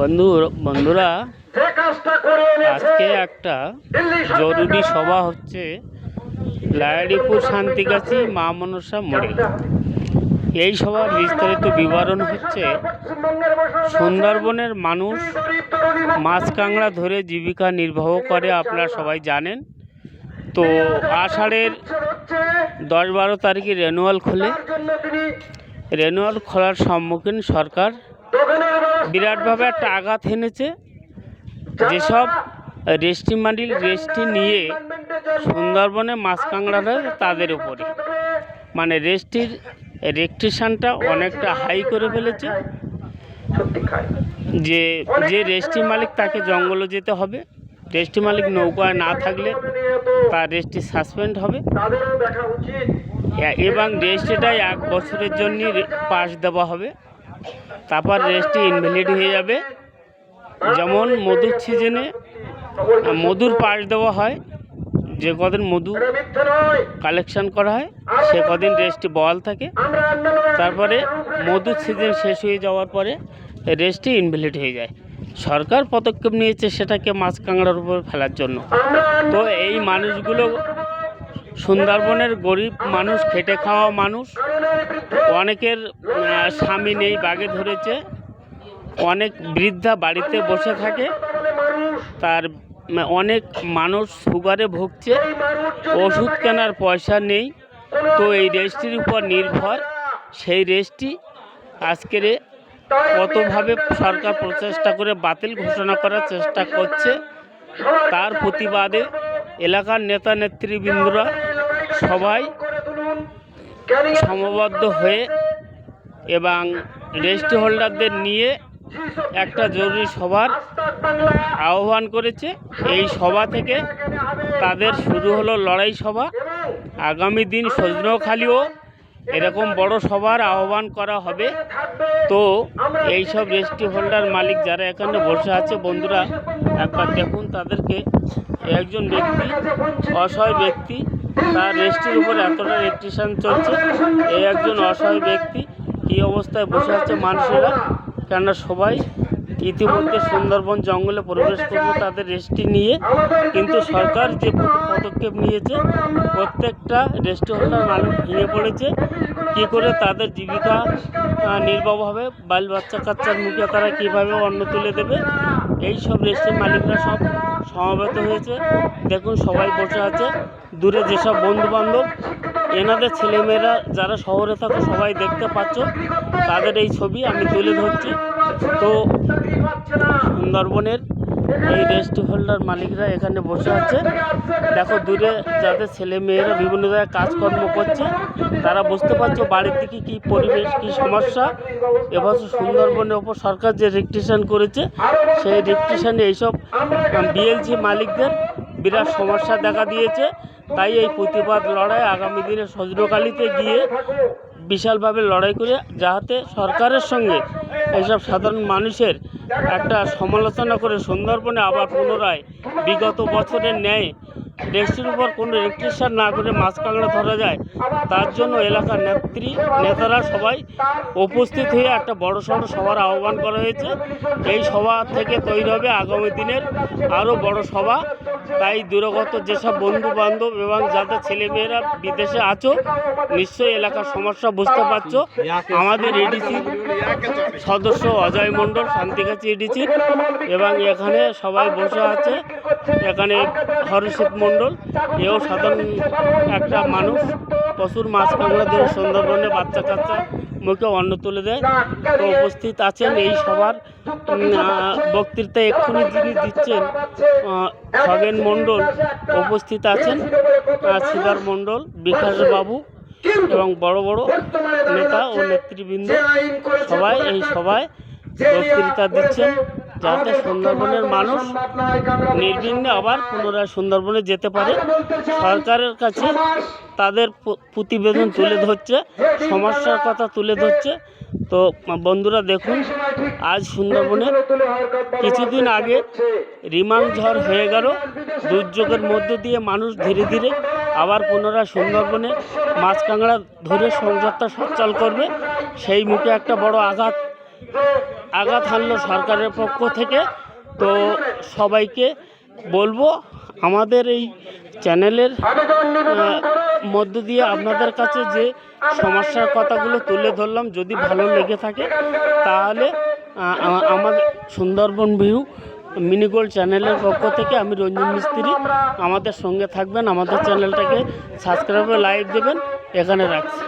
বন্ধু বন্ধুরা আজকে একটা জরুরি সভা হচ্ছে লায়াডিপুর শান্তিগাছি মা মনসা মোড়ে। এই সভার বিস্তারিত বিবরণ হচ্ছে সুন্দরবনের মানুষ মাছ কাঁকড়া ধরে জীবিকা নির্বাহ করে আপনারা সবাই জানেন। তো আষাঢ়ের দশ বারো তারিখে রেনুয়াল খোলে। রেনুয়াল খোলার সম্মুখীন সরকার। বিরাটভাবে একটা আঘাত এনেছে। যেসব রেস্টি মালিক রেস্টি নিয়ে সুন্দরবনে মাছ কাঁকড়ারা তাদের উপরে। মানে রেস্টির রেকট্রিশনটা অনেকটা হাই করে ফেলেছে। যে যে রেস্টি মালিক তাকে জঙ্গলে যেতে হবে। রেস্টি মালিক নৌকায় না থাকলে তার রেস্টি সাসপেন্ড হবে। এবং রেস্টিটাই এক বছরের জন্য পাস দেওয়া হবে। তারপর রেস্টি ইনভ্যালিড হয়ে যাবে। যেমন মধুর সিজনে মধুর পাস দেওয়া হয়, যে কদিন মধু কালেকশন করা হয়, সে কদিন রেস্টটি বল থাকে। তারপরে মধুর সিজন শেষ হয়ে যাওয়ার পরে রেস্টটি ইনভ্যালিড হয়ে যায়। সরকার পদক্ষেপ নিয়েছে সেটাকে মাছ কাঁকড়ার উপর ফেলার জন্য। তো এই মানুষগুলো সুন্দরবনের গরিব মানুষ, খেটে খাওয়া মানুষ, অনেকের স্বামী নেই, বাগে ধরেছে, অনেক বৃদ্ধা বাড়িতে বসে থাকে, তার অনেক মানুষ সুগারে ভুগছে, ওষুধ কেনার পয়সা নেই, তো এই রেস্টির উপর নির্ভর, সেই রেস্টটি আজকের কতভাবে সরকার প্রচেষ্টা করে বাতিল ঘোষণা করার চেষ্টা করছে, তার প্রতিবাদে এলাকার নেতা নেতৃবৃন্দরা সবাই সমবদ্ধ হয়ে এবং রেস্ট হোল্ডারদের নিয়ে একটা জরুরি সভার আহ্বান করেছে। এই সভা থেকে তাদের শুরু হলো লড়াই সভা। আগামী দিন সজনখালিও এরকম বড় সভার আহ্বান করা হবে। তো এই সব রেস্টি হোল্ডার মালিক যারা এখানে বসে আছে, বন্ধুরা, একবার দেখুন তাদেরকে। একজন ব্যক্তি, অসহায় ব্যক্তি তার রেস্টির উপর এতটা রেস্ট্রিকশন চলছে। এই একজন অসহায় ব্যক্তি কী অবস্থায় বসে আছে মানুষেরা? কেননা সবাই ইতিমধ্যে সুন্দরবন জঙ্গলে প্রবেশ করবে তাদের রেস্টি নিয়ে। কিন্তু সরকার যে পদক্ষেপ নিয়েছে প্রত্যেকটা রেস্টি হোল্ডার মানুষ ভেঙে পড়েছে। কী করে তাদের জীবিকা নির্বাহ হবে? বাল বাচ্চা কাচ্চার মুখে তারা কীভাবে অন্ন তুলে দেবে? এই সব রেস্টের মালিকরা সব সমাবেত হয়েছে। দেখুন, সবাই বসে আছে। দূরে যেসব বন্ধু বান্ধব এনাদের ছেলেমেয়েরা যারা শহরে থাকে, সবাই দেখতে পাচ্ছ, তাদের এই ছবি আমি তুলে ধরছি। তো সুন্দরবনের এই রেস্টি হোল্ডার মালিকরা এখানে বসে আছে। দেখো, দূরে যাদের ছেলে মেয়েরা বিভিন্ন জায়গায় কাজকর্ম করছে, তারা বুঝতে পারছ বাড়ির দিকে কী পরিবেশ, কী সমস্যা। এবছর সুন্দরবনের ওপর সরকার যে রেকট্রিশন করেছে, সেই রেকট্রিশনে এইসব বিএলজি মালিকদের বিরাট সমস্যা দেখা দিয়েছে। তাই এই প্রতিবাদ লড়াই আগামী দিনে সজরকালিতে গিয়ে বিশালভাবে লড়াই করে, যাহাতে সরকারের সঙ্গে এইসব সাধারণ মানুষের একটা সমালোচনা করে সুন্দরবনে আবার পুনরায় বিগত বছরের ন্যায় রেস্টির উপর কোনো রেস্ট্রিকশন না করে মাছ কাঁকড়া ধরা যায়, তার জন্য এলাকার নেত্রী, নেতারা সবাই উপস্থিত হয়ে একটা বড় সড়ো সভার আহ্বান করা হয়েছে। এই সভা থেকে তৈরি হবে আগামী দিনের আরও বড় সভা। তাই দূরগত যেসব বন্ধু বান্ধব এবং যাদের ছেলেমেয়েরা বিদেশে আছো, নিশ্চয়ই এলাকার সমস্যা বুঝতে পারছ। আমাদের এডিসি সদস্য অজয় মণ্ডল শান্তিগাছি এডিসি এবং এখানে সবাই বসে আছে। এখানে হরষিত মণ্ডল, এও সাধারণ একটা মানুষ। প্রচুর মাছ কাঁকড়া দিয়ে সুন্দরবনে বাচ্চা কাচ্চা মুখে অন্ন তুলে দেয়। উপস্থিত আছেন এই সবার বক্তৃতা এক্ষুনি যিনি দিচ্ছেন খগেন মণ্ডল। উপস্থিত আছেন শ্রীধর মণ্ডল, বিকাশ বাবু এবং বড় বড় নেতা ও নেতৃবৃন্দ। সবাই এই সবাই বক্তৃতা দিচ্ছেন। যাতে সুন্দরবনের মানুষ নির্বিঘ্নে আবার পুনরায় সুন্দরবনে যেতে পারে। সরকারের কাছে তাদের প্রতিবেদন তুলে ধরছে সমস্যার কথা তুলে ধরছে। তো বন্ধুরা দেখুন আজ সুন্দরবনে কিছুদিন আগে রিমাং ঝড় হয়ে গেল। দুর্যোগের মধ্য দিয়ে মানুষ ধীরে ধীরে আবার পুনরায় সুন্দরবনে মাছ কাঁকড়া ধরে সংসারটা সচ্ছল করবে। সেই মুখে একটা বড় আঘাত। আঘাত হানলো সরকারের পক্ষ থেকে। তো সবাইকে বলব, আমাদের এই চ্যানেলের মধ্য দিয়ে আপনাদের কাছে যে সমস্যার কথাগুলো তুলে ধরলাম, যদি ভালো লেগে থাকে, তাহলে আমাদের সুন্দরবন ভিউ মিনিগোল্ড চ্যানেলের পক্ষ থেকে আমি রঞ্জন মিস্ত্রি আমাদের সঙ্গে থাকবেন। আমাদের চ্যানেলটাকে সাবস্ক্রাইব লাইক দেবেন। এখানে রাখছি।